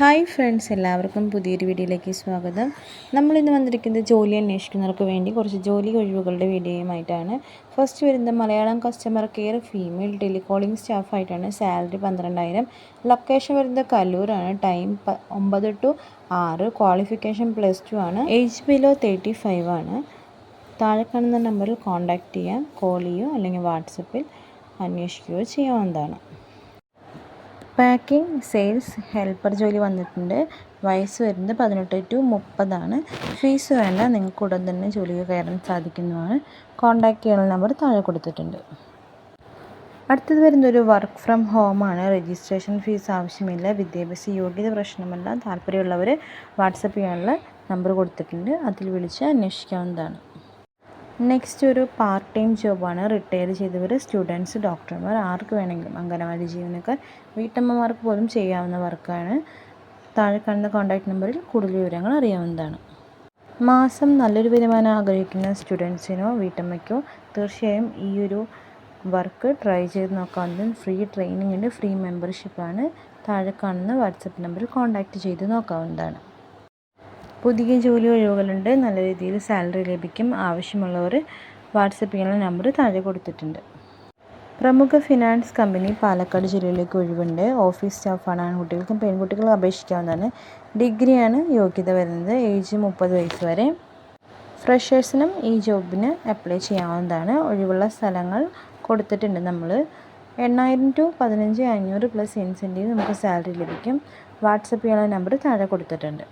Hi friends എല്ലാവർക്കും പുതിയൊരു വീഡിയോയിലേക്ക് സ്വാഗതം. നമ്മളിന്ന് വന്നിരിക്കുന്നത് ജോലി അന്വേഷിക്കുന്നവർക്ക് വേണ്ടി കുറച്ച് ജോലി ഒഴിവുകളുടെ വീഡിയോയുമായിട്ടാണ്. ഫസ്റ്റ് വരുന്നത് Malayalam customer care female telecalling സ്റ്റാഫായിട്ടാണ് salary പന്ത്രണ്ടായിരം. ലൊക്കേഷൻ വരുന്നത് കല്ലൂരാണ് ടൈം ഒമ്പത് ടു ആറ്. ക്വാളിഫിക്കേഷൻ പ്ലസ് ടു ആണ്. ഏജ് ബിലോ തേർട്ടി ഫൈവ് ആണ്. താഴെ കാണുന്ന നമ്പറിൽ കോൺടാക്റ്റ് ചെയ്യാം കോൾ ചെയ്യുകയോ അല്ലെങ്കിൽ വാട്സപ്പിൽ അന്വേഷിക്കുകയോ ചെയ്യാവുന്നതാണ്. പാക്കിംഗ് സെയിൽസ് ഹെൽപ്പർ ജോലി വന്നിട്ടുണ്ട്. വയസ്സ് വരുന്നത് പതിനെട്ട് ടു മുപ്പതാണ്. ഫീസ് വേണ്ട നിങ്ങൾക്ക് ഉടൻ തന്നെ ജോലിക്ക് കയറാൻ സാധിക്കുന്നതാണ്. കോൺടാക്റ്റ് ചെയ്യാനുള്ള നമ്പർ താഴെ കൊടുത്തിട്ടുണ്ട്. അടുത്തത് വരുന്നൊരു വർക്ക് ഫ്രം ഹോമാണ് രജിസ്ട്രേഷൻ ഫീസ് ആവശ്യമില്ല വിദ്യാഭ്യാസ യോഗ്യത പ്രശ്നമല്ല താല്പര്യമുള്ളവർ വാട്സപ്പ് ചെയ്യാനുള്ള നമ്പർ കൊടുത്തിട്ടുണ്ട്. അതിൽ വിളിച്ച് അന്വേഷിക്കാവുന്നതാണ്. നെക്സ്റ്റ് ഒരു പാർട്ട് ടൈം ജോബാണ് റിട്ടയർ ചെയ്തവർ സ്റ്റുഡൻസ് ഡോക്ടർമാർ ആർക്ക് വേണമെങ്കിലും അംഗനവാടി ജീവനക്കാർ വീട്ടമ്മമാർക്ക് പോലും ചെയ്യാവുന്ന വർക്കാണ്. താഴെ കാണുന്ന കോൺടാക്ട് നമ്പറിൽ കൂടുതൽ വിവരങ്ങൾ അറിയാവുന്നതാണ്. മാസം നല്ലൊരു വരുമാനം ആഗ്രഹിക്കുന്ന സ്റ്റുഡൻസിനോ വീട്ടമ്മയ്ക്കോ തീർച്ചയായും ഈ ഒരു വർക്ക് ട്രൈ ചെയ്ത് നോക്കാവുന്നതും ഫ്രീ ട്രെയിനിങ്ങിന്റെ ഫ്രീ മെമ്പർഷിപ്പാണ് താഴെ കാണുന്ന വാട്സപ്പ് നമ്പറിൽ കോൺടാക്റ്റ് ചെയ്ത് നോക്കാവുന്നതാണ്. പുതിയ ജോലി ഒഴിവുകളുണ്ട്. നല്ല രീതിയിൽ സാലറി ലഭിക്കും. ആവശ്യമുള്ളവർ വാട്സപ്പ് ചെയ്യാനുള്ള നമ്പർ താഴെ കൊടുത്തിട്ടുണ്ട്. പ്രമുഖ ഫിനാൻസ് കമ്പനി പാലക്കാട് ജില്ലയിലേക്ക് ഒഴിവുണ്ട്. ഓഫീസ് സ്റ്റാഫാണ് ആൺകുട്ടികൾക്കും പെൺകുട്ടികൾക്കും അപേക്ഷിക്കാവുന്നതാണ്. ഡിഗ്രിയാണ് യോഗ്യത വരുന്നത്. ഏജ് മുപ്പത് വയസ്സ് വരെ. ഫ്രഷേഴ്സിനും ഈ ജോബിന് അപ്ലൈ ചെയ്യാവുന്നതാണ്. ഒഴിവുള്ള സ്ഥലങ്ങൾ കൊടുത്തിട്ടുണ്ട് നമ്മൾ എണ്ണായിരം ടു പതിനഞ്ച് അഞ്ഞൂറ് പ്ലസ് ഇൻസെന്റീവ് നമുക്ക് സാലറി ലഭിക്കും. വാട്സപ്പ് ചെയ്യാനുള്ള നമ്പർ താഴെ കൊടുത്തിട്ടുണ്ട്.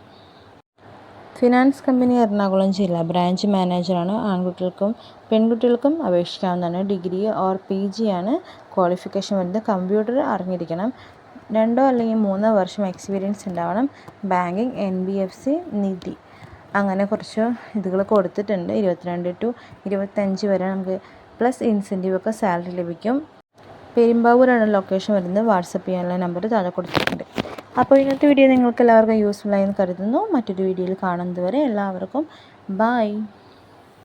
ഫിനാൻസ് കമ്പനി എറണാകുളം ജില്ല ബ്രാഞ്ച് മാനേജറാണ് ആൺകുട്ടികൾക്കും പെൺകുട്ടികൾക്കും അപേക്ഷിക്കാവുന്നതാണ്. ഡിഗ്രി ഓർ പി ജി ആണ് ക്വാളിഫിക്കേഷൻ വരുന്നത്. കമ്പ്യൂട്ടർ അറിഞ്ഞിരിക്കണം. രണ്ടോ അല്ലെങ്കിൽ മൂന്നോ വർഷം എക്സ്പീരിയൻസ് ഉണ്ടാവണം. Banking N B F C നിധി. അങ്ങനെ കുറച്ച് ഇതുകൾ കൊടുത്തിട്ടുണ്ട്. ഇരുപത്തിരണ്ട് ടു ഇരുപത്തഞ്ച് വരെ നമുക്ക് പ്ലസ് ഇൻസെന്റീവ് ഒക്കെ സാലറി ലഭിക്കും. പെരുമ്പാവൂരാണ് ലൊക്കേഷൻ വരുന്നത്. വാട്സപ്പ് ചെയ്യാനുള്ള നമ്പർ താഴെ കൊടുത്തിട്ടുണ്ട്. അപ്പോൾ ഇന്നത്തെ വീഡിയോ നിങ്ങൾക്ക് എല്ലാവർക്കും യൂസ്ഫുൾ ആയി എന്ന് കരുതുന്നു. മറ്റൊരു വീഡിയോയിൽ കാണുന്നത് വരെ എല്ലാവർക്കും ബായ്